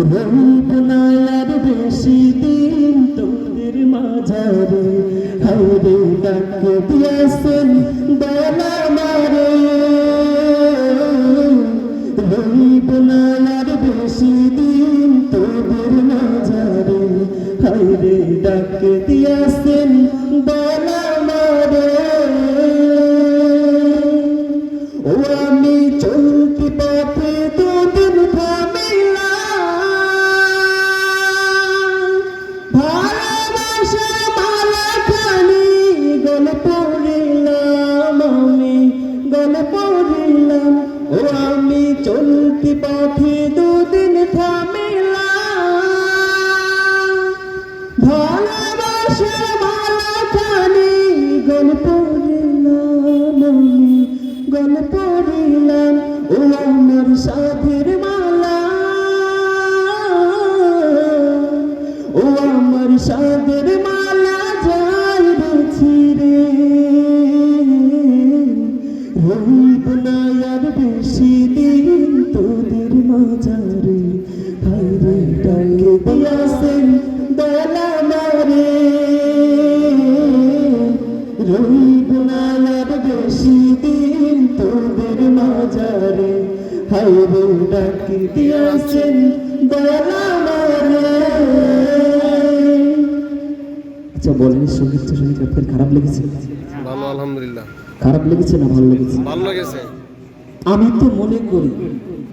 আর বেশি দিন তোদের মাঝারে হাইরে ডাকে দিয়াছেন বেলা মারে আর বেশি দিন তোদের মাঝারে হাইরে ডাকে দিয়াছেন বেলা মারে ও আমি চলতি পথে চলতি পথে দুদিন থামিলাম ভালোবাসা মালা খানি গলে পড়িলাম আমি গলে পড়িলাম ও আমার সাধের মালা। ও আমার না বেশি তোদের মাঝারে হাইরে ডাকে দিয়াছেন বেলা মারে রহিব না আর বেশি দিন তোদের মাঝারে হাইরে ডাকে দিয়াছেন বেলা মারে আচ্ছা বলেন সঙ্গীতটা শুনে কি আপনার খারাপ লেগেছে? ভালো আলহামদুলিল্লাহ। খারাপ লেগেছে না ভালো লেগেছে? ভালো লেগেছে। আমি তো মনে করি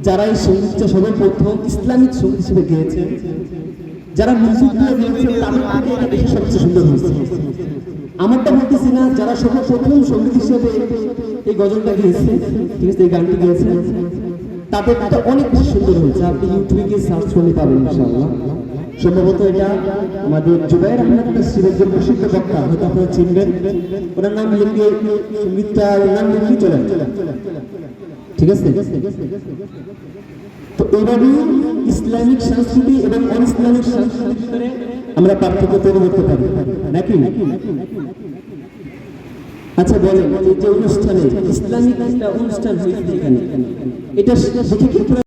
যারা এই সঙ্গীতটা সর্বপ্রথম ইসলামিক সংগীত হিসেবে গেয়েছে, যারা মিউজিক দিয়ে গেয়েছে তাদের থেকে এটা বেশি সবচেয়ে সুন্দর হয়েছে। আমারটা বলতেছি না, যারা সর্বপ্রথম সংগীত হিসেবে এই গজলটা গিয়েছে, ঠিক আছে, এই গানটি গিয়েছে, তাদেরটা অনেক বেশি সুন্দর হয়েছে। আপনি ইউটিউবে গিয়ে সার্চ করলে পাবেন ইনশাআল্লাহ। সম্ভবত এটা আমাদের জুবাইর আহমেদ তসরির একজন প্রসিদ্ধ বক্তা, হয়তো আপনারা চিনবেন। ওনার নাম লিখে সঙ্গীতটা নাম লিখে চলেন। ঠিক আছে? তো এইভাবে ইসলামিক সংস্কৃতি এবং অন ইসলামিক সংস্কৃতির আমরা পার্থক্য তৈরি করতে পারি। নাকি? আচ্ছা এই যে অনুষ্ঠানে ইসলামিক একটা অনুষ্ঠান হয়েছে এখানে, এটা দেখে কি